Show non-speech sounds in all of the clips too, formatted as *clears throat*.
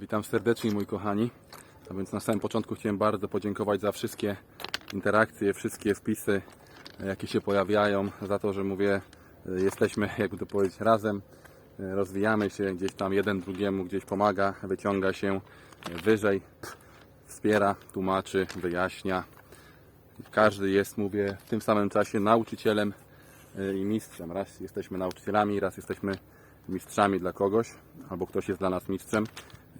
Witam serdecznie moi kochani. A więc na samym początku chciałem bardzo podziękować za wszystkie interakcje, wszystkie wpisy, e, jakie się pojawiają, za to, że mówię, e, jesteśmy, *laughs* jakby to powiedzieć, razem, e, rozwijamy się, gdzieś tam jeden drugiemu gdzieś pomaga, wyciąga się wyżej, wspiera, tłumaczy, wyjaśnia. Każdy jest, mówię, w tym samym czasie nauczycielem i mistrzem. Raz jesteśmy nauczycielami, raz jesteśmy mistrzami dla kogoś, albo ktoś jest dla nas mistrzem.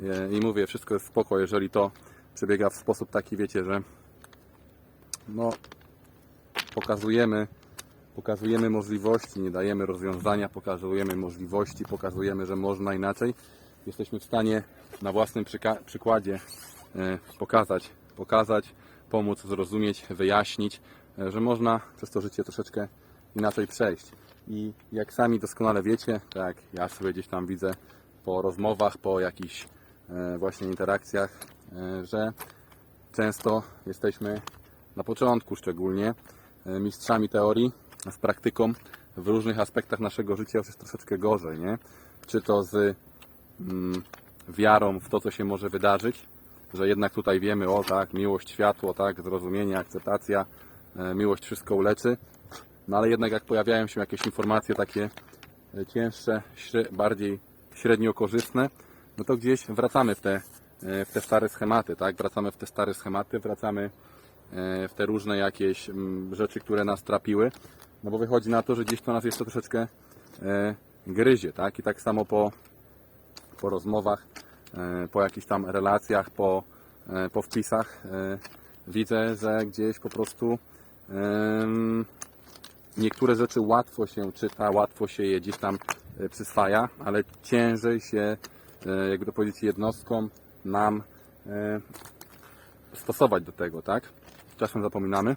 E, I mówię, wszystko jest spoko, jeżeli to przebiega w sposób taki, wiecie, że no, pokazujemy, pokazujemy możliwości, nie dajemy rozwiązania, pokazujemy możliwości, pokazujemy, że można inaczej. Jesteśmy w stanie na własnym przykładzie e, pokazać, pokazać, pomóc, zrozumieć, wyjaśnić, e, że można przez to życie troszeczkę inaczej przejść. I jak sami doskonale wiecie, tak ja sobie gdzieś tam widzę po rozmowach, po jakichś właśnie interakcjach, e, że często jesteśmy na początku szczególnie e, mistrzami teorii, z praktyką w różnych aspektach naszego życia już jest troszeczkę gorzej, nie? Czy to z mm, wiarą w to, co się może wydarzyć, że jednak tutaj wiemy, o tak, miłość, światło, tak, zrozumienie, akceptacja, e, miłość wszystko uleczy, no ale jednak jak pojawiają się jakieś informacje takie e, cięższe, śre- bardziej średnio korzystne, no to gdzieś wracamy w te, e, w te stare schematy, tak? Wracamy w te stare schematy, wracamy e, w te różne jakieś mm, rzeczy, które nas trapiły, no bo wychodzi na to, że gdzieś to nas jeszcze troszeczkę e, gryzie, tak? I tak samo po, po rozmowach, po jakichś tam relacjach, po, po wpisach widzę, że gdzieś po prostu niektóre rzeczy łatwo się czyta, łatwo się je gdzieś tam przyswaja, ale ciężej się, jakby to powiedzieć, jednostkom nam e, stosować do tego, tak? Czasem zapominamy,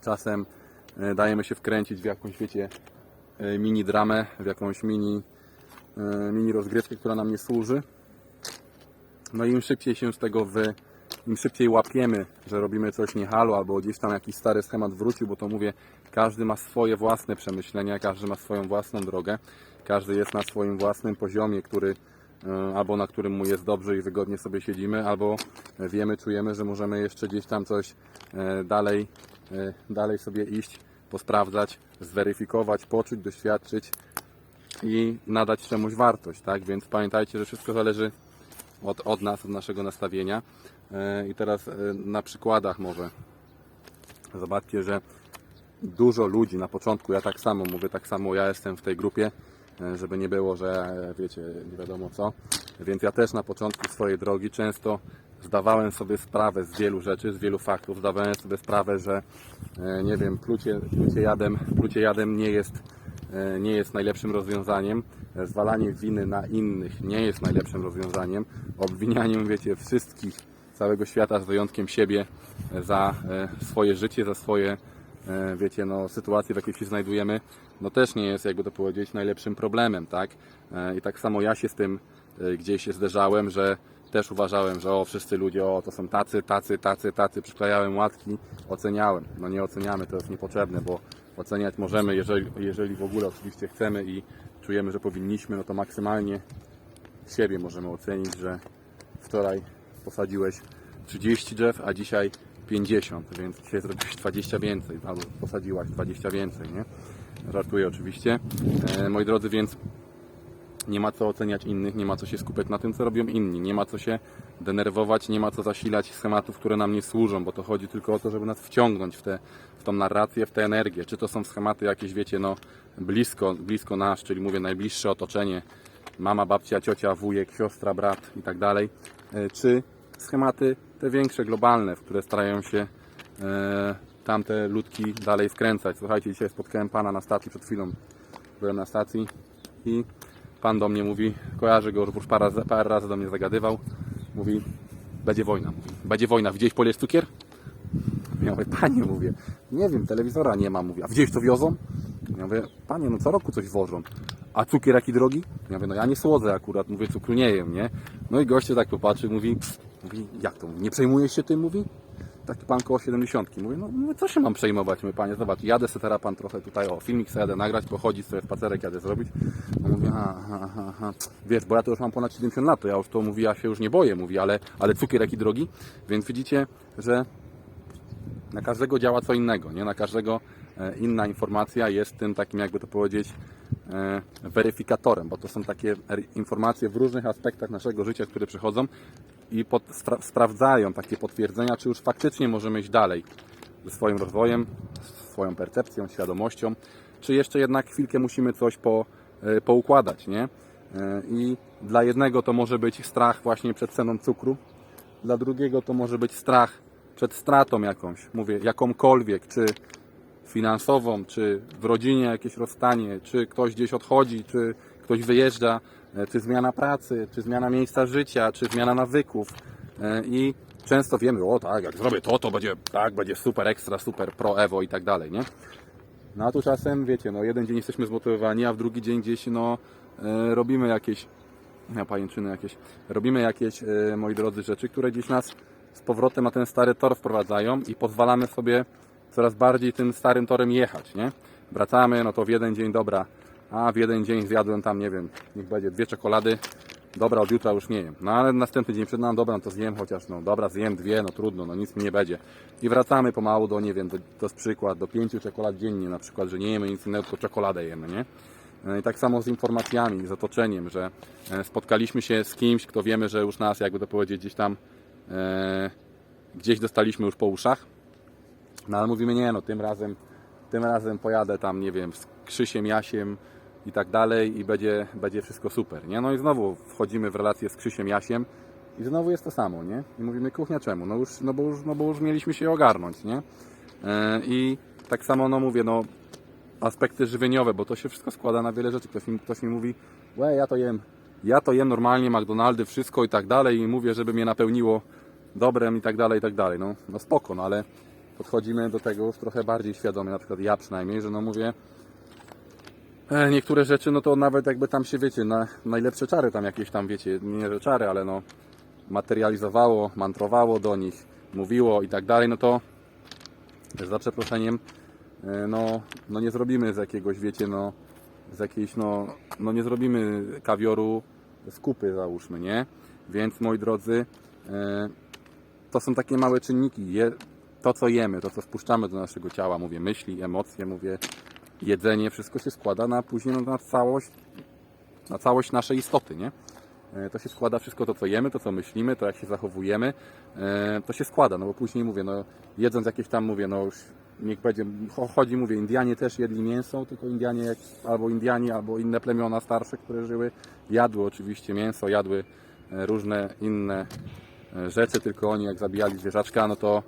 czasem e, dajemy się wkręcić w jakąś, wiecie, e, mini dramę, w jakąś mini, e, mini rozgrywkę, która nam nie służy. No i im szybciej się z tego wy, im szybciej łapiemy, że robimy coś nie halo, albo gdzieś tam jakiś stary schemat wrócił, bo to mówię, każdy ma swoje własne przemyślenia, każdy ma swoją własną drogę, każdy jest na swoim własnym poziomie, który e, albo na którym mu jest dobrze i wygodnie sobie siedzimy, albo wiemy, czujemy, że możemy jeszcze gdzieś tam coś e, dalej, e, dalej sobie iść, posprawdzać, zweryfikować, poczuć, doświadczyć i nadać czemuś wartość, tak? Więc pamiętajcie, że wszystko zależy od, od nas, od naszego nastawienia. E, I teraz e, na przykładach może zobaczcie, że dużo ludzi na początku, ja tak samo mówię, tak samo ja jestem w tej grupie, e, żeby nie było, że e, wiecie, nie wiadomo co. Więc ja też na początku swojej drogi często zdawałem sobie sprawę z wielu rzeczy, z wielu faktów, zdawałem sobie sprawę, że e, nie wiem, plucie, plucie, jadem, plucie jadem nie jest e, nie jest najlepszym rozwiązaniem. E, Zwalanie winy na innych nie jest najlepszym rozwiązaniem. Obwinianiem, wiecie, wszystkich, całego świata z wyjątkiem siebie e, za e, swoje życie, za swoje, e, wiecie, no, sytuacje, w jakiej się znajdujemy, no też nie jest, jakby to powiedzieć, najlepszym problemem, tak? E, I tak samo ja się z tym e, gdzieś się zderzałem, że też uważałem, że o, wszyscy ludzie, o, to są tacy, tacy, tacy, tacy, przyklejałem łatki, oceniałem. No nie oceniamy, to jest niepotrzebne, bo oceniać możemy, jeżeli, jeżeli w ogóle oczywiście chcemy i czujemy, że powinniśmy, no to maksymalnie siebie możemy ocenić, że wczoraj posadziłeś 30 drzew, a dzisiaj 50, więc dzisiaj zrobiłeś 20 więcej, albo posadziłaś 20 więcej, nie? Żartuję oczywiście. E, moi drodzy, więc nie ma co oceniać innych, nie ma co się skupiać na tym, co robią inni, nie ma co się denerwować, nie ma co zasilać schematów, które nam nie służą, bo to chodzi tylko o to, żeby nas wciągnąć w, te, w tą narrację, w tę energię. Czy to są schematy jakieś, wiecie, no blisko, blisko nas, czyli mówię najbliższe otoczenie, mama, babcia, ciocia, wujek, siostra, brat i tak dalej, e, czy schematy te większe, globalne, w które starają się e, tamte ludki dalej wkręcać. Słuchajcie, dzisiaj spotkałem pana na stacji przed chwilą. Byłem na stacji i pan do mnie mówi, kojarzy go, już parę, parę razy do mnie zagadywał. Mówi, będzie wojna. Mówi, będzie wojna. Widziałeś pole jest cukier? Ja mówię, panie, mówię, nie wiem, telewizora nie ma. Mówi, a widziałeś co wiozą? Ja mówię, panie, no co roku coś wożą. A cukier jaki drogi? Ja mówię, no ja nie słodzę akurat, mówię, cukru nie jem, nie? No i goście tak popatrzył, mówi, mówi, jak to? Nie przejmujesz się tym, mówi? Taki pan koło 70. Mówię, no co się mam przejmować, my panie, zobacz, jadę se teraz pan trochę tutaj, o, filmik sobie jadę nagrać, pochodzić sobie spacerek jadę zrobić. No mówię, aha, aha, aha. Wiesz, bo ja to już mam ponad 70 lat, to ja już to mówi, ja się już nie boję, mówi, ale, ale cukier jaki drogi, więc widzicie, że na każdego działa co innego, nie? Na każdego e, inna informacja jest tym takim, jakby to powiedzieć, e, weryfikatorem, bo to są takie informacje w różnych aspektach naszego życia, które przychodzą i pod, spra- sprawdzają takie potwierdzenia, czy już faktycznie możemy iść dalej ze swoim rozwojem, swoją percepcją, świadomością, czy jeszcze jednak chwilkę musimy coś po, e, poukładać, nie? E, I dla jednego to może być strach właśnie przed ceną cukru, dla drugiego to może być strach przed stratą jakąś, mówię, jakąkolwiek, czy finansową, czy w rodzinie jakieś rozstanie, czy ktoś gdzieś odchodzi, czy ktoś wyjeżdża, czy zmiana pracy, czy zmiana miejsca życia, czy zmiana nawyków. E, I często wiemy, o tak, jak zrobię to, to będzie, tak, będzie super ekstra, super pro Evo i tak dalej, nie? No a tu czasem, wiecie, no jeden dzień jesteśmy zmotywowani, a w drugi dzień gdzieś, no, e, robimy jakieś, ja pajęczyny jakieś, robimy jakieś, e, moi drodzy, rzeczy, które gdzieś nas z powrotem na ten stary tor wprowadzają i pozwalamy sobie coraz bardziej tym starym torem jechać, nie? Wracamy, no to w jeden dzień, dobra, a w jeden dzień zjadłem tam, nie wiem, niech będzie dwie czekolady, dobra, od jutra już nie jem. No ale następny dzień przed nami, dobra, no to zjem chociaż, no dobra, zjem dwie, no trudno, no nic mi nie będzie. I wracamy pomału do, nie wiem, do, jest przykład, do pięciu czekolad dziennie na przykład, że nie jemy nic innego, tylko czekoladę jemy, nie? E, I tak samo z informacjami, z otoczeniem, że e, spotkaliśmy się z kimś, kto wiemy, że już nas, jakby to powiedzieć, gdzieś tam e, gdzieś dostaliśmy już po uszach. No ale mówimy, nie no, tym razem, tym razem pojadę tam, nie wiem, z Krzysiem, Jasiem i tak dalej i będzie, będzie wszystko super, nie? No i znowu wchodzimy w relację z Krzysiem, Jasiem i znowu jest to samo, nie? I mówimy, kuchnia czemu? No, już, no, bo, już, no bo już mieliśmy się ogarnąć, nie? E, I tak samo, no mówię, no aspekty żywieniowe, bo to się wszystko składa na wiele rzeczy. Ktoś mi, ktoś mi mówi, łe, ja to jem, ja to jem normalnie, McDonaldy, wszystko i tak dalej i mówię, żeby mnie napełniło dobrem i tak dalej, i tak dalej. No, no spoko, no ale podchodzimy do tego już trochę bardziej świadomie, na przykład ja przynajmniej, że no mówię, niektóre rzeczy, no to nawet jakby tam się, wiecie, na najlepsze czary tam jakieś tam, wiecie, nie czary, ale no materializowało, mantrowało do nich, mówiło i tak dalej, no to za przeproszeniem, e, no, no nie zrobimy z jakiegoś, wiecie, no z jakiejś, no, no nie zrobimy kawioru z kupy, załóżmy, nie? Więc, moi drodzy, e, to są takie małe czynniki. To, co jemy, to, co wpuszczamy do naszego ciała, mówię, myśli, emocje, mówię, jedzenie, wszystko się składa na później no, na całość, na całość naszej istoty, nie? E, To się składa wszystko to, co jemy, to, co myślimy, to, jak się zachowujemy, e, to się składa, no bo później mówię, no jedząc jakieś tam, mówię, no już niech będzie, cho- chodzi, mówię, Indianie też jedli mięso, tylko Indianie, jak, albo Indianie, albo inne plemiona starsze, które żyły, jadły oczywiście mięso, jadły e, różne inne rzeczy, tylko oni jak zabijali zwierzaczka, no to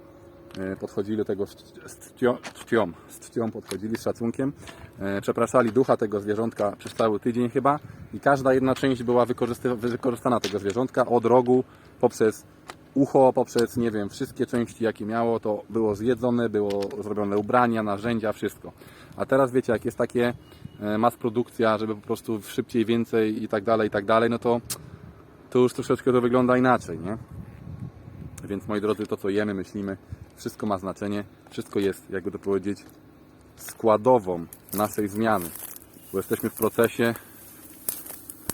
podchodzili do tego z czcią, czcią, z czcią podchodzili, z szacunkiem, e, przepraszali ducha tego zwierzątka przez cały tydzień chyba i każda jedna część była wykorzystana tego zwierzątka od rogu poprzez ucho, poprzez, nie wiem, wszystkie części jakie miało, to było zjedzone, było zrobione ubrania, narzędzia, wszystko. A teraz wiecie, jak jest takie e, mas produkcja, żeby po prostu szybciej, więcej i tak dalej, i tak dalej, no to to już troszeczkę to wygląda inaczej, nie? Więc moi drodzy, to co jemy, myślimy, wszystko ma znaczenie, wszystko jest, jakby to powiedzieć, składową naszej zmiany. Bo jesteśmy w procesie,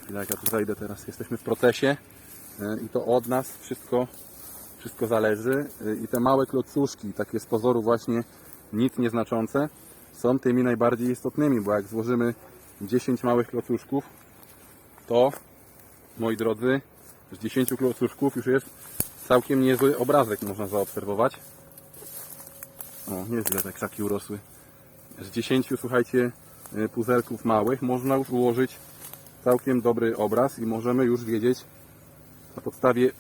chwila, jak ja tu zajdę teraz, jesteśmy w procesie e, i to od nas wszystko, wszystko zależy e, i te małe klocuszki, takie z pozoru właśnie nic nieznaczące, są tymi najbardziej istotnymi, bo jak złożymy 10 małych klocuszków, to moi drodzy, z 10 klocuszków już jest całkiem niezły obrazek można zaobserwować. O, nieźle te krzaki urosły. Z 10, słuchajcie, y, puzelków małych można już ułożyć całkiem dobry obraz i możemy już wiedzieć na podstawie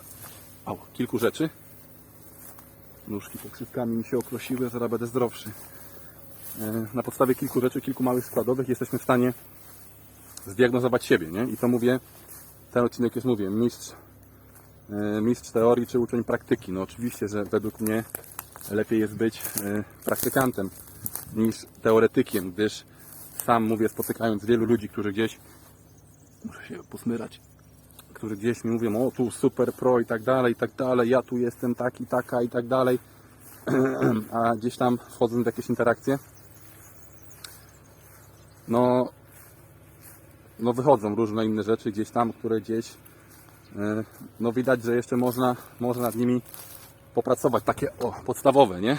au, kilku rzeczy. Nóżki pokrzywkami mi się okrosiły, zaraz będę zdrowszy. Y, Na podstawie kilku rzeczy, kilku małych składowych jesteśmy w stanie zdiagnozować siebie, nie? I to mówię, ten odcinek jest, mówię, mistrz, e, mistrz teorii czy uczeń praktyki. No oczywiście, że według mnie lepiej jest być e, praktykantem niż teoretykiem, gdyż sam mówię, spotykając wielu ludzi, którzy gdzieś, muszę się posmyrać, którzy gdzieś mi mówią, o tu super pro i tak dalej, i tak dalej, ja tu jestem taki, taka i tak dalej. *clears throat* a gdzieś tam wchodząc w jakieś interakcje, no, no wychodzą różne inne rzeczy gdzieś tam, które gdzieś e, no widać, że jeszcze można, można nad nimi popracować, takie o, podstawowe, nie?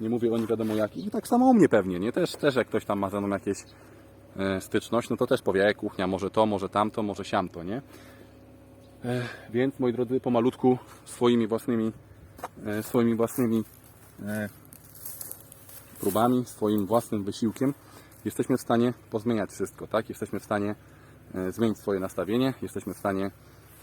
Nie mówię o nie wiadomo jakich. I tak samo u mnie pewnie, nie? Też, też jak ktoś tam ma ze mną jakieś e, styczność, no to też powie, kuchnia, może to, może tamto, może siamto, nie? E, Więc moi drodzy, pomalutku swoimi własnymi e, swoimi własnymi e, próbami, swoim własnym wysiłkiem jesteśmy w stanie pozmieniać wszystko, tak? Jesteśmy w stanie e, zmienić swoje nastawienie, jesteśmy w stanie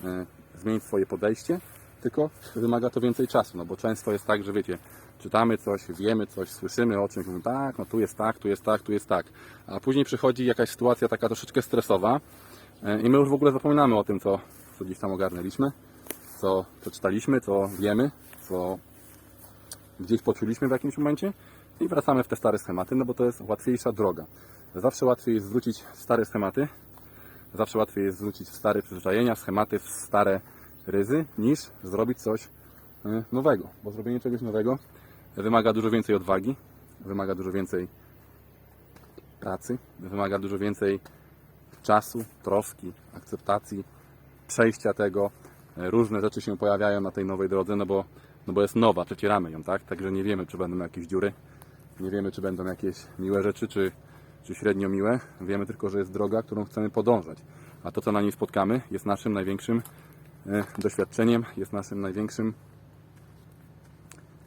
e, zmienić swoje podejście, tylko wymaga to więcej czasu, no bo często jest tak, że wiecie, czytamy coś, wiemy coś, słyszymy o czymś, mówimy tak, no tu jest tak, tu jest tak, tu jest tak, a później przychodzi jakaś sytuacja taka troszeczkę stresowa e, i my już w ogóle zapominamy o tym, co, co gdzieś tam ogarnęliśmy, co, czytaliśmy, co wiemy, co gdzieś poczuliśmy w jakimś momencie i wracamy w te stare schematy, no bo to jest łatwiejsza droga. Zawsze łatwiej jest zwrócić stare schematy, zawsze łatwiej jest zwrócić w stare przyzwyczajenia, schematy, w stare ryzy, niż zrobić coś y, nowego. Bo zrobienie czegoś nowego wymaga dużo więcej odwagi, wymaga dużo więcej pracy, wymaga dużo więcej czasu, troski, akceptacji, przejścia tego. E, Różne rzeczy się pojawiają na tej nowej drodze, no bo, no bo jest nowa, przecieramy ją, tak? Także nie wiemy, czy będą jakieś dziury, nie wiemy, czy będą jakieś miłe rzeczy, czy, czy średnio miłe. Wiemy tylko, że jest droga, którą chcemy podążać. A to, co na niej spotkamy, jest naszym największym e, doświadczeniem, jest naszym największym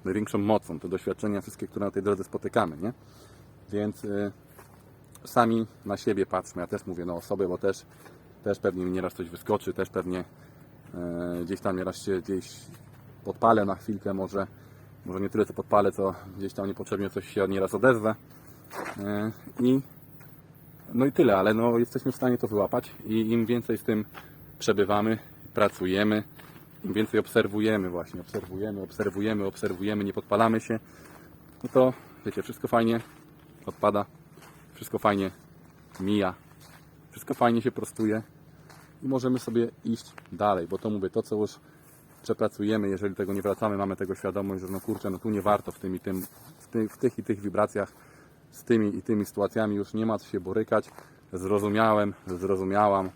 największą mocą, te doświadczenia wszystkie, które na tej drodze spotykamy, nie? Więc e, sami na siebie patrzmy. Ja też mówię na osoby, bo też, też pewnie mi nieraz coś wyskoczy, też pewnie e, gdzieś tam nieraz się gdzieś podpalę na chwilkę, może, może nie tyle co podpalę, co gdzieś tam niepotrzebnie coś się nieraz odezwę. E, I no i tyle, ale no jesteśmy w stanie to wyłapać i im więcej z tym przebywamy, pracujemy, im więcej obserwujemy właśnie, obserwujemy, obserwujemy, obserwujemy, nie podpalamy się, no to wiecie, wszystko fajnie odpada, wszystko fajnie mija, wszystko fajnie się prostuje i możemy sobie iść dalej, bo to mówię, to co już przepracujemy, jeżeli tego nie wracamy, mamy tego świadomość, że no kurczę, no tu nie warto w tym i tym, w, ty, w tych i tych wibracjach z tymi i tymi sytuacjami już nie ma co się borykać. Zrozumiałem, zrozumiałam,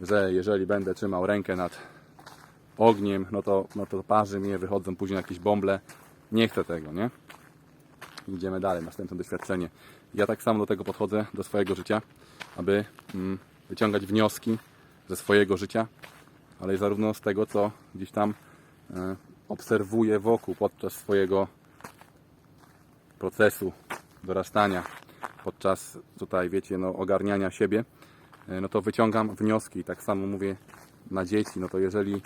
że jeżeli będę trzymał rękę nad ogniem, no to, no to parzy mnie, wychodzą później jakieś bąble. Nie chcę tego, nie? Idziemy dalej, następne doświadczenie. Ja tak samo do tego podchodzę, do swojego życia, aby mm, wyciągać wnioski ze swojego życia, ale zarówno z tego, co gdzieś tam e, obserwuję wokół podczas swojego procesu dorastania, podczas tutaj, wiecie, no, ogarniania siebie, no to wyciągam wnioski. Tak samo mówię na dzieci, no to jeżeli,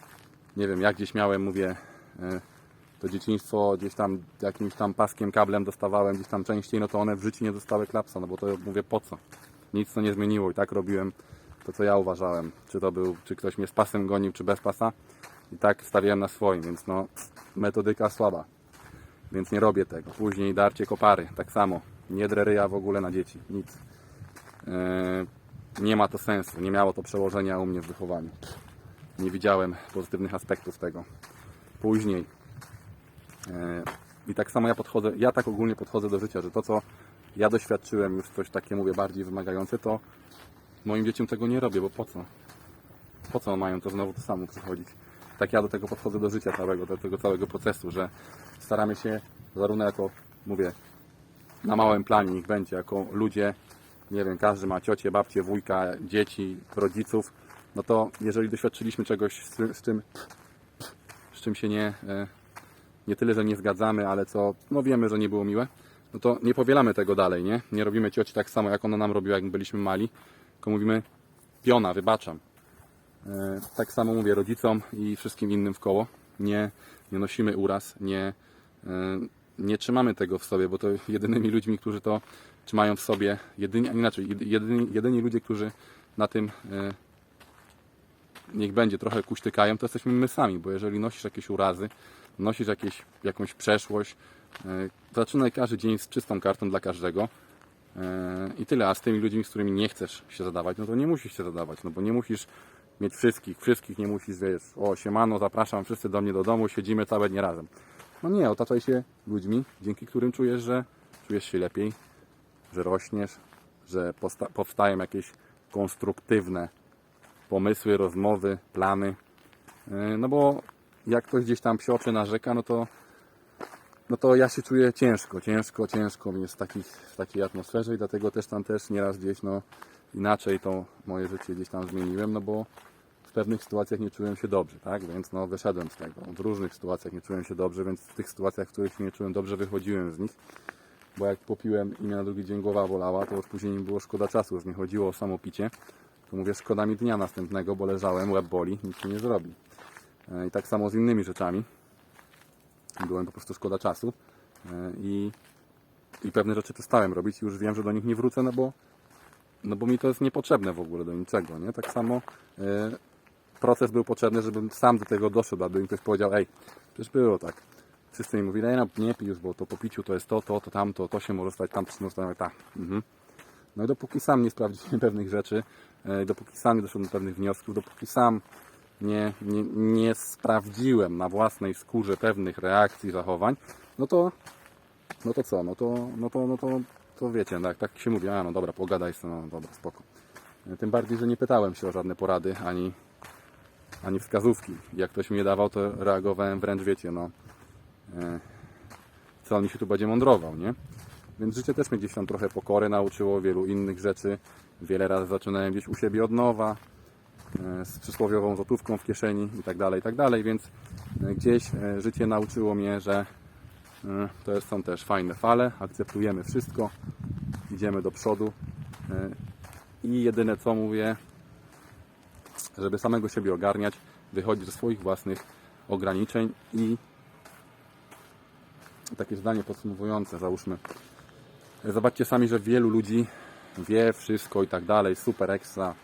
nie wiem, jak gdzieś miałem, mówię, e, to dzieciństwo gdzieś tam jakimś tam paskiem, kablem dostawałem gdzieś tam częściej, no to one w życiu nie dostały klapsa, no bo to mówię po co? Nic to nie zmieniło i tak robiłem to, co ja uważałem. Czy to był, czy ktoś mnie z pasem gonił, czy bez pasa. I tak stawiałem na swoim, więc no, metodyka słaba. Więc nie robię tego. Później darcie kopary, tak samo. Nie drę ryja w ogóle na dzieci, nic. Yy, nie ma to sensu, nie miało to przełożenia u mnie w wychowaniu. Nie widziałem pozytywnych aspektów tego. Później yy, i tak samo ja podchodzę, ja tak ogólnie podchodzę do życia, że to co ja doświadczyłem już coś takie mówię bardziej wymagające, to moim dzieciom tego nie robię, bo po co? Po co mają to znowu to samo przychodzić? Tak ja do tego podchodzę do życia całego, do tego całego procesu, że staramy się zarówno jako, mówię, na małym planie niech będzie, jako ludzie, nie wiem, każdy ma ciocię, babcię, wujka, dzieci, rodziców, no to jeżeli doświadczyliśmy czegoś, z, z czym, z czym się nie, e, nie tyle, że nie zgadzamy, ale co, no wiemy, że nie było miłe, no to nie powielamy tego dalej, nie? Nie robimy cioci tak samo, jak ona nam robiła, jak byliśmy mali, tylko mówimy, piona, wybaczam. E, Tak samo mówię rodzicom i wszystkim innym w koło. Nie, nie nosimy uraz, nie, e, nie trzymamy tego w sobie, bo to jedynymi ludźmi, którzy to trzymają w sobie, jedyni, a inaczej, jedyni, jedyni ludzie, którzy na tym e, niech będzie trochę kuśtykają, to jesteśmy my sami, bo jeżeli nosisz jakieś urazy, nosisz jakieś, jakąś przeszłość, e, zaczynaj każdy dzień z czystą kartą dla każdego e, i tyle, a z tymi ludźmi, z którymi nie chcesz się zadawać, no to nie musisz się zadawać, no bo nie musisz mieć wszystkich, wszystkich nie musisz, wiesz, o siemano, zapraszam wszyscy do mnie do domu, siedzimy całe dnie razem. No nie, otaczaj się ludźmi, dzięki którym czujesz, że czujesz się lepiej, że rośniesz, że powstają jakieś konstruktywne pomysły, rozmowy, plany. Yy, No bo jak ktoś gdzieś tam psioczy, narzeka, no to no to ja się czuję ciężko, ciężko, ciężko jest w, takich, w takiej atmosferze i dlatego też tam też nieraz gdzieś no inaczej to moje życie gdzieś tam zmieniłem, no bo w pewnych sytuacjach nie czułem się dobrze, tak? Więc no wyszedłem z tego. W różnych sytuacjach nie czułem się dobrze, więc w tych sytuacjach, w których nie czułem dobrze, wychodziłem z nich. Bo jak popiłem i mnie na drugi dzień głowa bolała, to później mi było szkoda czasu, już nie chodziło o samo picie. To mówię, szkoda mi dnia następnego, bo leżałem, łeb boli, nic się nie zrobi. E, I tak samo z innymi rzeczami. Byłem po prostu szkoda czasu e, i, i pewne rzeczy przestałem robić już wiem, że do nich nie wrócę, no bo, no bo mi to jest niepotrzebne w ogóle do niczego, nie? Tak samo e, proces był potrzebny, żebym sam do tego doszedł, aby mi ktoś powiedział, ej, przecież było tak. Wszyscy mi mówili, ej, no, nie pij już, bo to po piciu to jest to, to, to, tamto, to się może stać, tamto się może stać, tak. Mhm. No i dopóki sam nie sprawdziłem *laughs* pewnych rzeczy, e, dopóki sam nie doszedłem do pewnych wniosków, dopóki sam nie, nie, nie sprawdziłem na własnej skórze pewnych reakcji, zachowań, no to, no to co, no to, no to, no to, to wiecie, tak, tak się mówi, a no dobra, pogadaj sobie, no dobra, spoko. E, Tym bardziej, że nie pytałem się o żadne porady, ani, ani wskazówki. Jak ktoś mi je dawał, to reagowałem wręcz, wiecie, no, co on się tu będzie mądrował, nie? Więc życie też mnie gdzieś tam trochę pokory nauczyło, wielu innych rzeczy. Wiele razy zaczynałem gdzieś u siebie od nowa, e, z przysłowiową złotówką w kieszeni i tak dalej, i tak dalej, więc e, gdzieś e, życie nauczyło mnie, że e, to są też fajne fale, akceptujemy wszystko, idziemy do przodu e, i jedyne co mówię, żeby samego siebie ogarniać, wychodzić ze swoich własnych ograniczeń i takie zdanie podsumowujące, załóżmy. Zobaczcie sami, że wielu ludzi wie wszystko i tak dalej, super ekstra,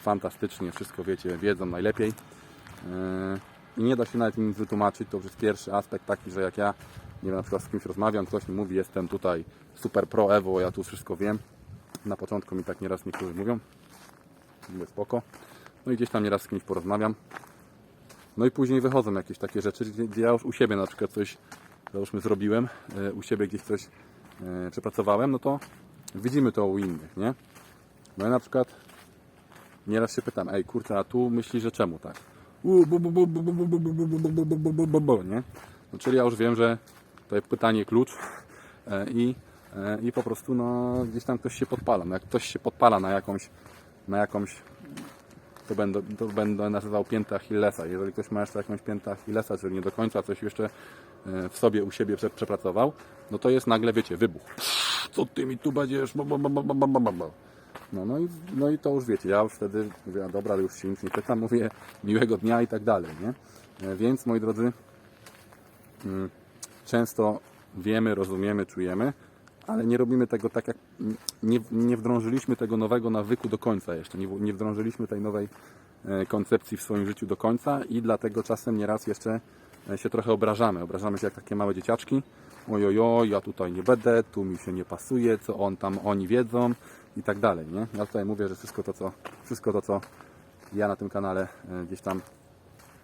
fantastycznie, wszystko wiecie, wiedzą najlepiej. Yy, I nie da się nawet im wytłumaczyć. To już jest pierwszy aspekt taki, że jak ja, nie wiem, na przykład z kimś rozmawiam, ktoś mi mówi, jestem tutaj super pro Evo, ja tu wszystko wiem. Na początku mi tak nieraz niektórzy mówią. Mówię spoko. No i gdzieś tam nieraz z kimś porozmawiam. No i później wychodzą jakieś takie rzeczy, gdzie ja już u siebie na przykład coś, załóżmy zrobiłem, u siebie gdzieś coś przepracowałem, no to widzimy to u innych, nie? No ja na przykład nieraz się pytam, ej kurczę, a tu myślisz, że czemu tak? nie? No, czyli ja już wiem, że to jest pytanie klucz i, i po prostu no, gdzieś tam ktoś się podpala. No, jak ktoś się podpala na jakąś, na jakąś to będę, to będę nazywał piętę Achillesa. Jeżeli ktoś ma jeszcze jakąś piętę Achillesa, czyli nie do końca coś jeszcze w sobie, u siebie prze- przepracował, no to jest nagle, wiecie, wybuch. Co ty mi tu będziesz? No, no, i, no i to już wiecie, ja już wtedy mówię, dobra, już się nic nie pytam, *laughs* mówię miłego dnia i tak dalej, nie? E, Więc, moi drodzy, mm, często wiemy, rozumiemy, czujemy, ale nie robimy tego tak jak nie, nie wdrążyliśmy tego nowego nawyku do końca jeszcze, nie, nie wdrążyliśmy tej nowej e, koncepcji w swoim życiu do końca i dlatego czasem nieraz jeszcze e, się trochę obrażamy. Obrażamy się jak takie małe dzieciaczki. Ojojo, ja tutaj nie będę, tu mi się nie pasuje, co on tam, oni wiedzą i tak dalej, nie? Ja tutaj mówię, że wszystko to, co, wszystko to, co ja na tym kanale e, gdzieś tam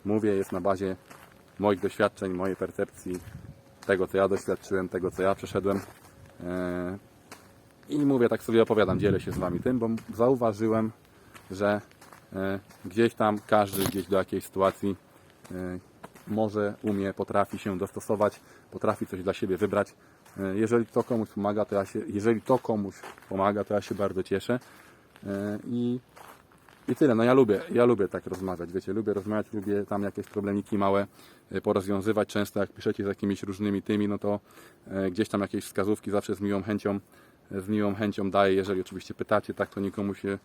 mówię, jest na bazie moich doświadczeń, mojej percepcji, tego, co ja doświadczyłem, tego, co ja przeszedłem. E, I mówię, tak sobie opowiadam, dzielę się z Wami tym, bo zauważyłem, że e, gdzieś tam każdy gdzieś do jakiejś sytuacji e, może, umie, potrafi się dostosować, potrafi coś dla siebie wybrać. E, Jeżeli to komuś pomaga, to ja się, jeżeli to komuś pomaga, to ja się bardzo cieszę. E, I i tyle, no ja lubię, ja lubię tak rozmawiać, wiecie, lubię rozmawiać, lubię tam jakieś problemiki małe e, porozwiązywać. Często jak piszecie z jakimiś różnymi tymi, no to gdzieś tam jakieś wskazówki zawsze z miłą chęcią, z miłą chęcią daję, jeżeli oczywiście pytacie, tak to nikomu się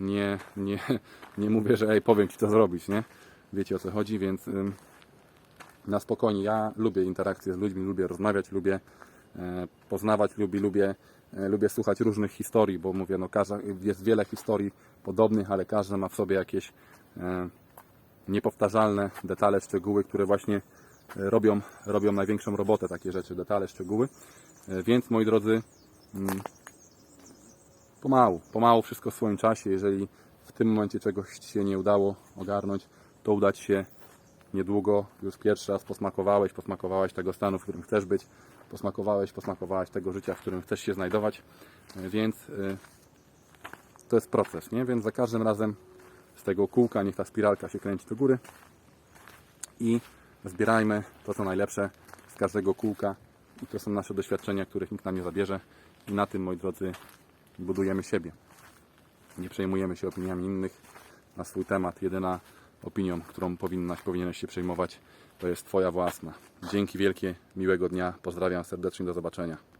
nie, nie, *laughs* nie mówię, że ej, powiem Ci co zrobić, nie? Wiecie o co chodzi, więc na spokojnie, ja lubię interakcje z ludźmi, lubię rozmawiać, lubię e, poznawać, lubię, lubię, e, lubię słuchać różnych historii, bo mówię, no każda, jest wiele historii podobnych, ale każda ma w sobie jakieś e, niepowtarzalne detale, szczegóły, które właśnie robią, robią największą robotę, takie rzeczy, detale, szczegóły. Więc moi drodzy, mm, pomału, pomału wszystko w swoim czasie. Jeżeli w tym momencie czegoś się nie udało ogarnąć, to udać się niedługo już pierwszy raz posmakowałeś, posmakowałeś tego stanu, w którym chcesz być, posmakowałeś, posmakowałaś tego życia, w którym chcesz się znajdować, E, więc y, to jest proces, nie? Więc za każdym razem z tego kółka niech ta spiralka się kręci do góry i zbierajmy to, co najlepsze z każdego kółka i to są nasze doświadczenia, których nikt nam nie zabierze i na tym, moi drodzy, budujemy siebie. Nie przejmujemy się opiniami innych na swój temat. Jedyna opinią, którą powinnaś, powinieneś się przejmować, to jest Twoja własna. Dzięki wielkie, miłego dnia, pozdrawiam serdecznie, do zobaczenia.